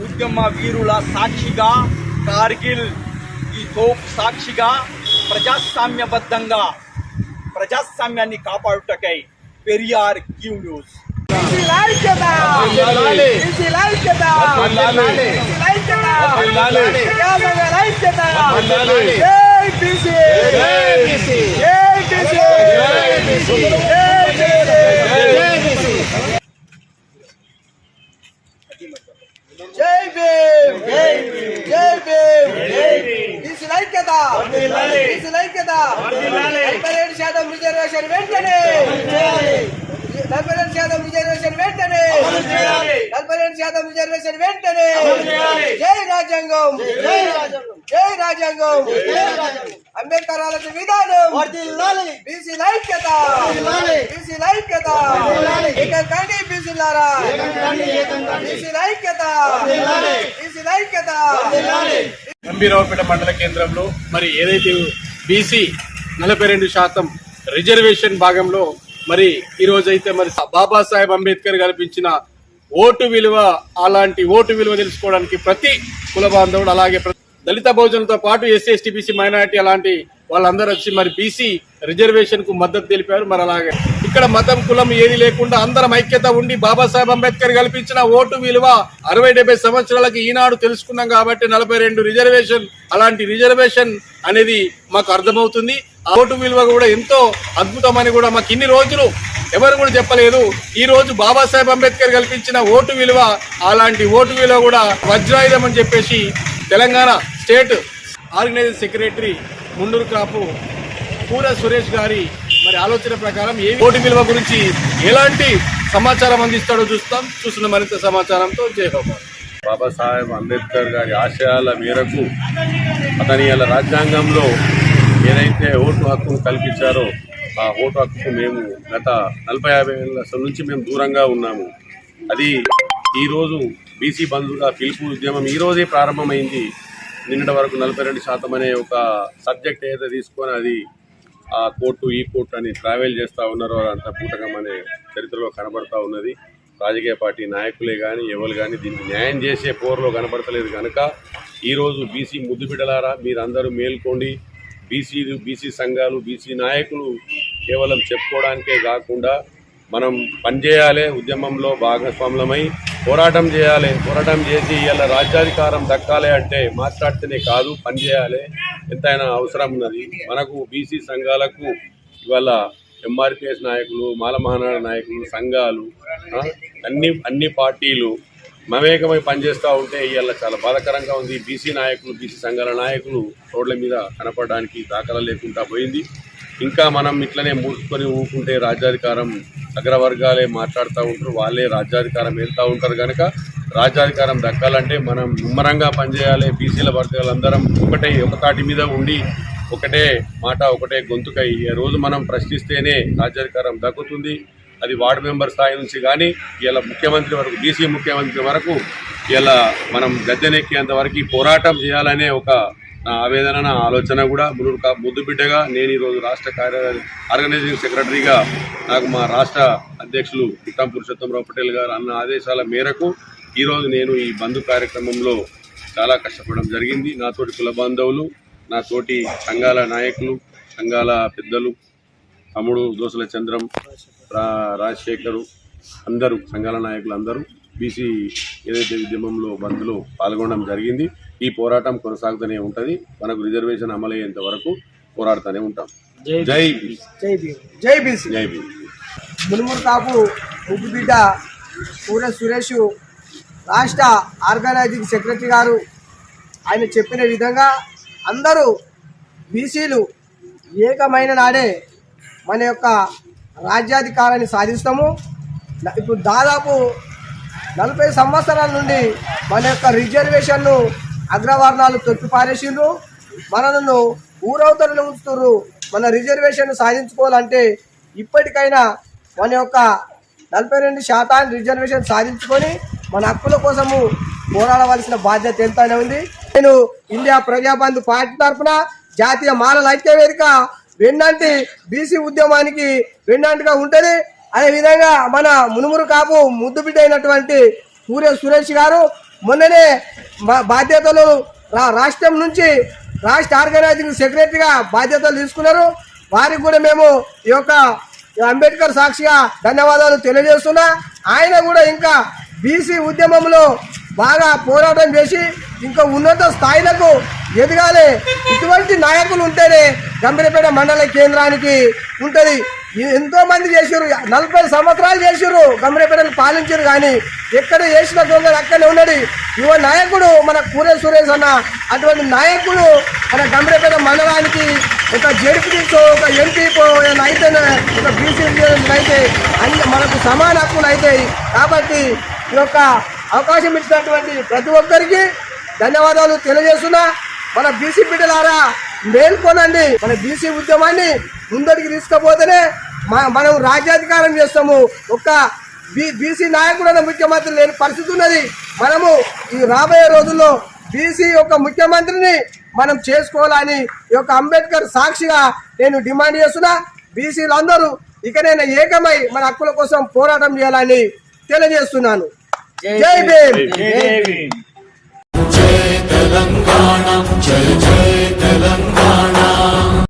ఉద్యమ వీరుల సాక్షిగా కార్గిల్ ఈ తోప్ సాక్షిగా ప్రజాస్వామ్యబద్ధంగా ప్రజాస్వామ్యాన్ని కాపాడుటకై పెరియార్ క్యూ న్యూస్. జై భీమ్ జై భీమ్ జై భీమ్ బీసీ ఐక్యత బీసీ ఐక్యత నలభై ఏడు శాతం రిజర్వేషన్ వెంటనే. నలభై రెండు శాతం రిజర్వేషన్ వెంటనే. నలభై రెండు శాతం రిజర్వేషన్ వెంటనే. జై రాజ్యాంగం. జై రాజ్యాంగం. అంబేద్కర్ ఆలోచన విధానం. బీసీ ఐక్యత బీసీ ఐక్యత ఇక్కడ కండి బీసీలారా. బీసీ ఐక్యత బీసీ ఐక్యత గంభీరావుపేట మండల కేంద్రంలో మరి ఏదైతే బీసీ నలభై రెండు శాతం రిజర్వేషన్ భాగంలో మరి ఈరోజైతే మరి బాబాసాహెబ్ అంబేద్కర్ కల్పించిన ఓటు విలువ అలాంటి ఓటు విలువ తెలుసుకోవడానికి ప్రతి కుల బాంధవుడు అలాగే దళిత భోజనంతో పాటు ఎస్సీ ఎస్టీ బీసీ మైనారిటీ అలాంటి వాళ్ళందరూ వచ్చి మరి బీసీ రిజర్వేషన్కు మద్దతు తెలిపారు. మరి అలాగే ఇక్కడ మతం కులం ఏది లేకుండా అందరం ఐక్యత ఉండి బాబాసాహెబ్ అంబేద్కర్ కల్పించిన ఓటు విలువ అరవై డెబ్బై సంవత్సరాలకి ఈనాడు తెలుసుకున్నాం కాబట్టి నలభై రెండు రిజర్వేషన్ అలాంటి రిజర్వేషన్ అనేది మాకు అర్థమవుతుంది. ఆ ఓటు విలువ కూడా ఎంతో అద్భుతమని కూడా మాకు ఇన్ని రోజులు ఎవరు కూడా చెప్పలేదు. ఈ రోజు బాబాసాహెబ్ అంబేద్కర్ కల్పించిన ఓటు విలువ అలాంటి ఓటు విలువ కూడా వజ్రాయుధం అని చెప్పేసి Telangana state organise secretary Munduru Kapu Pura Suresh గారి మరి ఆలోచన ప్రకారం ఏ ఓటు విలువ గురించి ఎలాంటి సమాచారం అందిస్తాడో చూస్తాం. చూస్తున్న మరింత సమాచారంతో జయబాబు బాబా. బాబాసాహెబ్ అంబేద్కర్ గారి ఆశయాల మేరకు అతని రాజ్యాంగంలో ఏదైతే ఓటు హక్కును కల్పించారో ఆ ఓటు హక్కుకు మేము గత నలభై యాభై ఏళ్ళ నుంచి మేము దూరంగా ఉన్నాము. అది ఈరోజు బీసీ బంధుగా పిలుపు ఉద్యమం ఈరోజే ప్రారంభమైంది. నిన్నటి వరకు నలభై రెండు శాతం అనే ఒక సబ్జెక్ట్ ఏదైతే తీసుకొని అది ఆ కోర్టు ఈ కోర్టు అని ట్రావెల్ చేస్తూ ఉన్నారో అంత పూటకం అనే చరిత్రలో కనబడతా ఉన్నది. రాజకీయ పార్టీ నాయకులే కానీ ఎవరు కానీ దీనికి న్యాయం చేసే పోరులో కనబడతలేదు కనుక ఈరోజు బీసీ ముద్దు మీరందరూ మేల్కోండి. బీసీలు బీసీ సంఘాలు బీసీ నాయకులు కేవలం చెప్పుకోవడానికే కాకుండా మనం పనిచేయాలి ఉద్యమంలో భాగస్వాములమై పోరాటం చేయాలి పోరాటం చేసి ఇలా రాజ్యాధికారం దక్కాలి అంటే మాట్లాడితేనే కాదు పనిచేయాలి ఎంతైనా అవసరం ఉన్నది. మనకు బీసీ సంఘాలకు ఇవాళ ఎంఆర్పిఎస్ నాయకులు మాలమహానాడు నాయకులు సంఘాలు అన్ని అన్ని పార్టీలు మమేకమై పనిచేస్తూ ఉంటే ఇవాళ చాలా బాధాకరంగా ఉంది. బీసీ నాయకులు బీసీ సంఘాల నాయకులు రోడ్ల మీద కనపడడానికి దాఖలా లేకుండా పోయింది. ఇంకా మనం ఇట్లనే మూసుకొని ఊకుంటే రాజ్యాధికారం అగ్రవర్గాలే మాట్లాడుతూ ఉంటారు వాళ్ళే రాజ్యాధికారం వెళ్తూ ఉంటారు కనుక రాజ్యాధికారం దక్కాలంటే మనం ముమ్మరంగా పనిచేయాలి. బీసీల వర్గాలందరం ఒకటే ఒకతాటి మీద ఉండి ఒకటే మాట ఒకటే గొంతుకై ఈ రోజు మనం ప్రశ్నిస్తేనే రాజ్యాధికారం దక్కుతుంది. అది వార్డు మెంబర్ స్థాయి నుంచి కానీ ఇలా ముఖ్యమంత్రి వరకు బీసీ ముఖ్యమంత్రి వరకు ఇలా మనం గద్దెనెక్కేంత వరకు పోరాటం చేయాలనే ఒక నా ఆవేదన నా ఆలోచన కూడా మునురు కా ముద్దు బిడ్డగా నేను ఈరోజు రాష్ట్ర కార్య ఆర్గనైజింగ్ సెక్రటరీగా నాకు మా రాష్ట్ర అధ్యక్షులు ఉత్తమ్ పురుషోత్తమరావు పటేల్ గారు అన్న ఆదేశాల మేరకు ఈరోజు నేను ఈ బంధు కార్యక్రమంలో చాలా కష్టపడడం జరిగింది. నాతోటి కుల బాంధవులు నా తోటి సంఘాల నాయకులు సంఘాల పెద్దలు తమ్ముడు దోసల చంద్రం రా రాజశేఖరు అందరూ సంఘాల నాయకులు అందరూ బీసీ ఏదైతే ఉద్యమంలో బంద్లో పాల్గొనడం జరిగింది ఈ పోరాటం కొనసాగుతూనే ఉంటుంది. మనకు రిజర్వేషన్ అమలయ్యేంత వరకు పోరాడుతూనే ఉంటాం. జై బీసీ. జై భీమ్. జై బీసీ. జై బీసీ. మునుమురు కాపు ముగ్గు బిడ్డ పూర సురేష్ రాష్ట్ర ఆర్గనైజింగ్ సెక్రటరీ గారు ఆయన చెప్పిన విధంగా అందరూ బీసీలు ఏకమైన నాడే మన యొక్క రాజ్యాధికారాన్ని సాధిస్తాము. ఇప్పుడు దాదాపు నలభై సంవత్సరాల నుండి మన యొక్క రిజర్వేషన్ను అగ్రవర్ణాలు తొట్టిపారేసిండ్రు మనలను ఊరవతలను ఉంచుతున్నారు మన రిజర్వేషన్ సాధించుకోవాలంటే ఇప్పటికైనా మన యొక్క నలభై రెండు శాతాన్ని రిజర్వేషన్ సాధించుకొని మన హక్కుల కోసము పోరాడవలసిన బాధ్యత ఎంతనే ఉంది. నేను ఇండియా ప్రజాబంధు పార్టీ తరఫున జాతీయ మానవ ఐక్య వేదిక వెన్నంటి బీసీ ఉద్యమానికి వెన్నంటిగా ఉంటుంది. అదే విధంగా మన మునుమురు కాపు ముద్దుబిడ్డ అయినటువంటి సూర్య సురేష్ గారు మొన్ననే బాధ్యతలు రాష్ట్రం నుంచి రాష్ట్ర ఆర్గనైజింగ్ సెక్రటరీగా బాధ్యతలు తీసుకున్నారు. వారికి కూడా మేము ఈ యొక్క అంబేద్కర్ సాక్షిగా ధన్యవాదాలు తెలియజేస్తున్నా. ఆయన కూడా ఇంకా బీసీ ఉద్యమంలో బాగా పోరాటం చేసి ఇంకా ఉన్నత స్థాయిలకు ఎదగాలి ఇటువంటి నాయకులు ఉంటేనే గంభీరపేట మండల కేంద్రానికి ఉంటుంది. ఎంతో మంది చేసారు నలభై సంవత్సరాలు చేసారు గంభీరపేటను పాలించారు కానీ ఎక్కడ చేసిన దొంగలు అక్కడే ఉన్నది. యువ నాయకుడు మన కూరే సురేష్ అన్న అటువంటి నాయకుడు మన గంభీరపేట మండలానికి ఒక జడ్పీతో ఒక ఎంపీకో అయితే ఒక బీసీ అయితే అన్ని మనకు సమాన హక్కులు అవుతాయి కాబట్టి ఈ యొక్క అవకాశం ఇచ్చినటువంటి ప్రతి ఒక్కరికి ధన్యవాదాలు తెలియజేస్తున్నా. మన బీసీ బిడ్డలారా మేల్కొనండి మన బీసీ ఉద్యమాన్ని ముందరికి తీసుకుపోతేనే మనం రాజ్యాధికారం చేస్తాము. ఒక్క బీ బీసీ నాయకుడైన ముఖ్యమంత్రి లేని పరిస్థితి ఉన్నది. మనము ఈ రాబోయే రోజుల్లో బీసీ యొక్క ముఖ్యమంత్రిని మనం చేసుకోవాలని ఈ యొక్క అంబేద్కర్ సాక్షిగా నేను డిమాండ్ చేస్తున్నా. బీసీలు అందరూ ఇకనైనా ఏకమై మన హక్కుల కోసం పోరాటం చేయాలని తెలియజేస్తున్నాను. జై భీమ్. जय तेलङ्गाणा जय जय तेलङ्गाणा